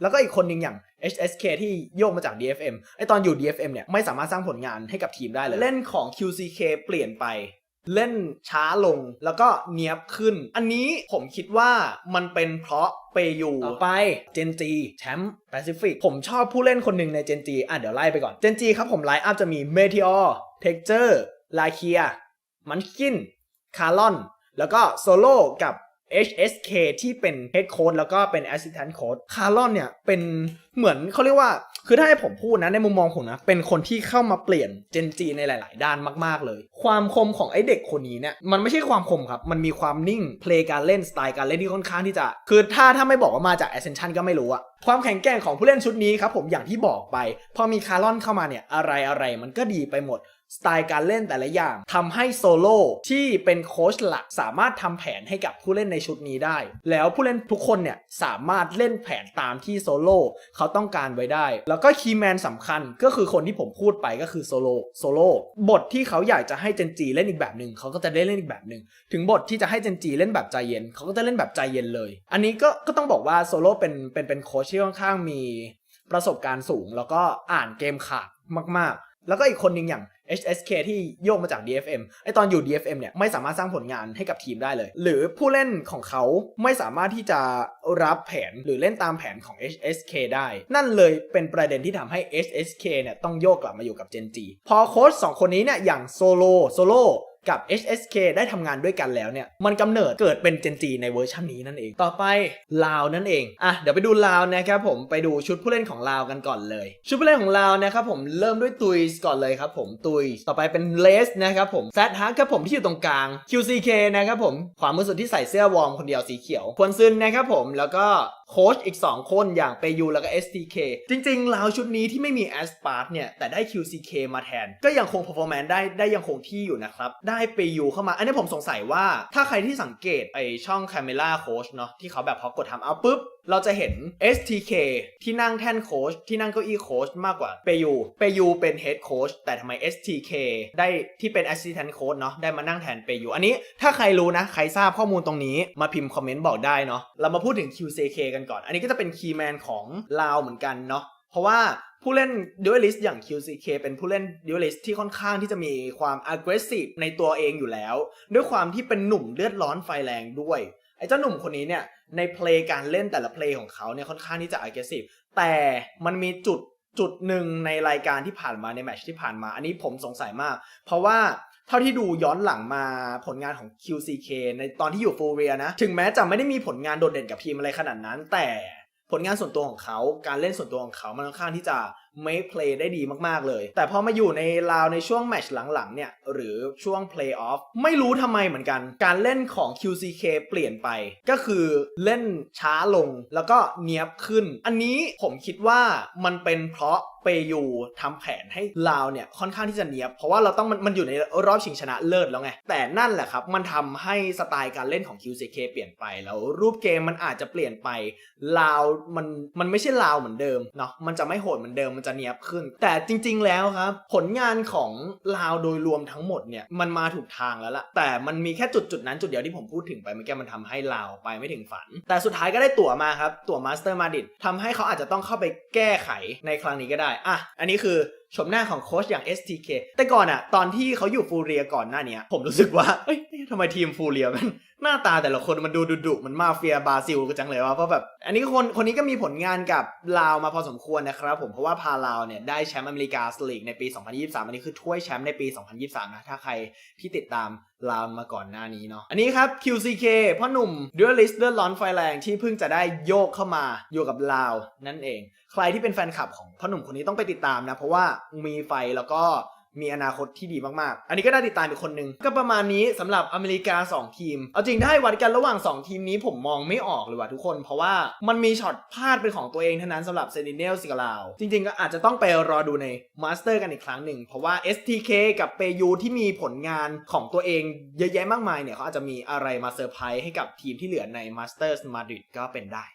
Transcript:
แล้วก็อีกคนหนึ่งอย่าง HSK ที่โยกมาจาก DFM ไอตอนอยู่ DFM เนี่ยไม่สามารถสร้างผลงานให้กับทีมได้เลย เล่นของ QCK เปลี่ยนไป เล่นช้าลงแล้วก็เนียบขึ้น อันนี้ผมคิดว่ามันเป็นเพราะเปยูต่อไปเจนจีแชมป์แปซิฟิกผมชอบผู้เล่นคนหนึ่งในเจนจีอะเดี๋ยวไล่ไปก่อนเจนจีครับผมไลน์อัพจะมีเมทิออร์เท็กเจอร์ลาเคียมันกินคาร์ลอนแล้วก็โซโล่กับ HSK ที่เป็น Head Coach แล้วก็เป็น Assistant Coach คาร์ลอนเนี่ยเป็นเหมือนเขาเรียกว่า คือถ้าให้ผมพูดนะในมุมมองผมนะ เป็นคนที่เข้ามาเปลี่ยนเจนจีในหลาย ๆ ด้านมาก ๆ เลย ความคมของไอ้เด็กคนนี้เนี่ย มันไม่ใช่ความคมครับ มันมีความนิ่ง เพลย์การเล่นสไตล์การเล่นที่ค่อนข้างที่จะ คือถ้าถ้าไม่บอกว่ามาจาก Ascension ก็ไม่รู้อะความแข็งแกร่งของผู้เล่นชุดนี้ครับผมอย่างที่บอกไป พอมีคาร์ลอนเข้ามาเนี่ยอะไรอะไรมันก็ดีไปหมด สไตล์การเล่นแต่ละอย่างทำให้โซโล่ที่เป็นโค้ชหลักสามารถทำแผนให้กับผู้เล่นในชุดนี้ได้ แล้วผู้เล่นทุกคนเนี่ยสามารถเล่นแผนตามที่โซโล่เขาต้องการไว้ได้ แล้วก็คีย์แมนสำคัญก็คือคนที่ผมพูดไปก็คือโซโล่โซโล่บทที่เขาอยากจะให้เจนจีเล่นอีกแบบหนึ่งเขาก็จะได้เล่นอีกแบบหนึ่งถึงบทที่จะให้เจนจีเล่นแบบใจเย็นเขาก็จะเล่นแบบใจเย็นเลย อันนี้ก็ก็ต้องบอกว่าโซโล่เป็นเป็นเป็นโค้ชที่ค่อนข้างมีประสบการณ์สูง แล้วก็อ่านเกมขาดมาก ๆ แล้วก็อีกคนหนึ่งอย่าง HSK ที่โยกมาจาก DFM ไอตอนอยู่ DFM เนี่ยไม่สามารถสร้างผลงานให้กับทีมได้เลย หรือผู้เล่นของเขาไม่สามารถที่จะรับแผนหรือเล่นตามแผนของ HSK ได้ นั่นเลยเป็นประเด็นที่ทำให้ HSK เนี่ยต้องโยกกลับมาอยู่กับ Gen G พอโค้ชสองคนนี้เนี่ยอย่างโซโลโซโล กับ HSK ได้ทำงานด้วยกันแล้วเนี่ย มันกำเนิดเกิดเป็น Gen G ในเวอร์ชันนี้นั่นเอง ต่อไปลาวนั่นเอง อะ เดี๋ยวไปดูลาวนะครับผม ไปดูชุดผู้เล่นของลาวกันก่อนเลย ชุดผู้เล่นของลาวนะครับผม เริ่มด้วยตุยส์ก่อนเลยครับผม ตุยส์ต่อไปเป็นเลสนะครับผม แซดฮักครับผมที่อยู่ตรงกลาง QCK นะครับผม ขวามือสุดที่ใส่เสื้อวอร์มคนเดียวสีเขียว ควรซึนนะครับผม แล้วก็โค้ชอีก 2 คนอย่างเปยูแล้วก็ STK จริงๆลาวชุดนี้ที่ไม่มี a s p a r t เนี่ย แต่ได้ QCK มาแทน ก็ยังคง performance ได้ได้ยังคงที่อยู่นะครับ ได้เปยูเข้ามา อันนี้ผมสงสัยว่าถ้าใครที่สังเกตไอช่อง Camera Coach เนาะที่เขาแบบพอกดทำเอาปุ๊บเราจะเห็น STK ที่นั่งแท่นโค้ชที่นั่งเก้าอี้โค้ชมากกว่าเปยูเปยูเป็น Head Coach แต่ทำไม STK ได้ที่เป็น Assistant Coach เนาะได้มานั่งแทนเปยูอันนี้ถ้าใครรู้นะใครทราบข้อมูลตรงนี้มาพิมพ์คอมเมนต์บอกได้เนาะเรามาพูดถึง QCK กันก่อน อันนี้ก็จะเป็นคีย์แมนของลาวเหมือนกันเนาะเพราะว่าผู้เล่น Duelist อย่าง QCK เป็นผู้เล่น Duelist ที่ค่อนข้างที่จะมีความ aggressive ในตัวเองอยู่แล้ว ด้วยความที่เป็นหนุ่มเลือดร้อนไฟแรงด้วยไอ้เจ้าหนุ่มคนนี้เนี่ยในเพลงการเล่นแต่ละเพลงของเขาเนี่ยค่อนข้างที่จะ aggressive แต่มันมีจุดจุดหนึ่งในรายการที่ผ่านมาในแมชที่ผ่านมา อันนี้ผมสงสัยมาก เพราะว่า เท่าที่ดูย้อนหลังมาผลงานของ QCK ในตอนที่อยู่ฟูเรียนะ ถึงแม้จะไม่ได้มีผลงานโดดเด่นกับทีมอะไรขนาดนั้น แต่ผลงานส่วนตัวของเขา การเล่นส่วนตัวของเขา มันค่อนข้างที่จะ make play ได้ดีมากๆเลย แต่พอมาอยู่ในลาวในช่วงแมชหลังๆเนี่ย หรือช่วง play off ไม่รู้ทำไมเหมือนกัน การเล่นของ QCK เปลี่ยนไป ก็คือเล่นช้าลงแล้วก็เนียบขึ้น อันนี้ผมคิดว่ามันเป็นเพราะเปยูทำแผนให้ลาวเนี่ยค่อนข้างที่จะเนียบ เพราะว่าเราต้องมันมันอยู่ในรอบชิงชนะเลิศแล้วไง แต่นั่นแหละครับ มันทำให้สไตล์การเล่นของ QCK เปลี่ยนไปแล้วรูปเกมมันอาจจะเปลี่ยนไปลาวมันมันไม่ใช่ลาวเหมือนเดิมเนาะมันจะไม่โหดเหมือนเดิมมันจะเนียบขึ้น แต่จริง ๆ แล้วครับ ผลงานของลาวโดยรวมทั้งหมดเนี่ยมันมาถูกทางแล้วล่ะ แต่มันมีแค่จุดจุดๆนั้นจุดเดียวที่ผมพูดถึงไปเมื่อกี้มันทำให้ลาวไปไม่ถึงฝัน แต่สุดท้ายก็ได้ตั๋วมาครับตั๋วมาสเตอร์มาดิดทำให้เขาอาจจะต้องเข้าไปแก้ไขในครั้งนี้ก็ได้อะอันนี้คือชมหน้าของโค้ชอย่าง STK แต่ก่อนอะตอนที่เขาอยู่ฟูเรียก่อนหน้านี้ผมรู้สึกว่าเอ้ยทำไมทีมฟูเรียมันหน้าตาแต่ละคนมันดูดุดุมันมาเฟียบราซิลกันจังเลยว่าเพราะแบบอันนี้คนคนนี้ก็มีผลงานกับลาวมาพอสมควรนะครับผมเพราะว่าพาลาวเนี่ยได้แชมป์อเมริกาสลีกในปี 2023 อันนี้คือถ้วยแชมป์ในปี 2023 นะถ้าใครที่ติดตามลาวมาก่อนหน้านี้เนาะ อันนี้ครับ QCK พ่อหนุ่มดูอลิสเดือดร้อนไฟแรงที่เพิ่งจะได้โยกเข้ามาอยู่กับลาวนั่นเอง ใครที่เป็นแฟนคลับของพ่อหนุ่มคนนี้ต้องไปติดตามนะ เพราะว่ามีไฟแล้วก็ มีอนาคตที่ดีมากๆ อันนี้ก็ได้ติดตามอีกคนนึง ก็ประมาณนี้สำหรับอเมริกา 2 ทีม เอาจริงถ้าให้วัดกันระหว่าง 2 ทีมนี้ผมมองไม่ออกเลยว่ะทุกคน เพราะว่ามันมีช็อตพลาดเป็นของตัวเองเท่านั้นสำหรับเซนิเนลสิกลาว จริงๆ ก็อาจจะต้องไปรอดูในมาสเตอร์กันอีกครั้งหนึ่ง เพราะว่า STK กับเปยูที่มีผลงานของตัวเองเยอะแยะมากมายเนี่ยเขาอาจจะมีอะไรมาเซอร์ไพรส์ให้กับทีมที่เหลือในมาสเตอร์สมาดริดก็เป็นได้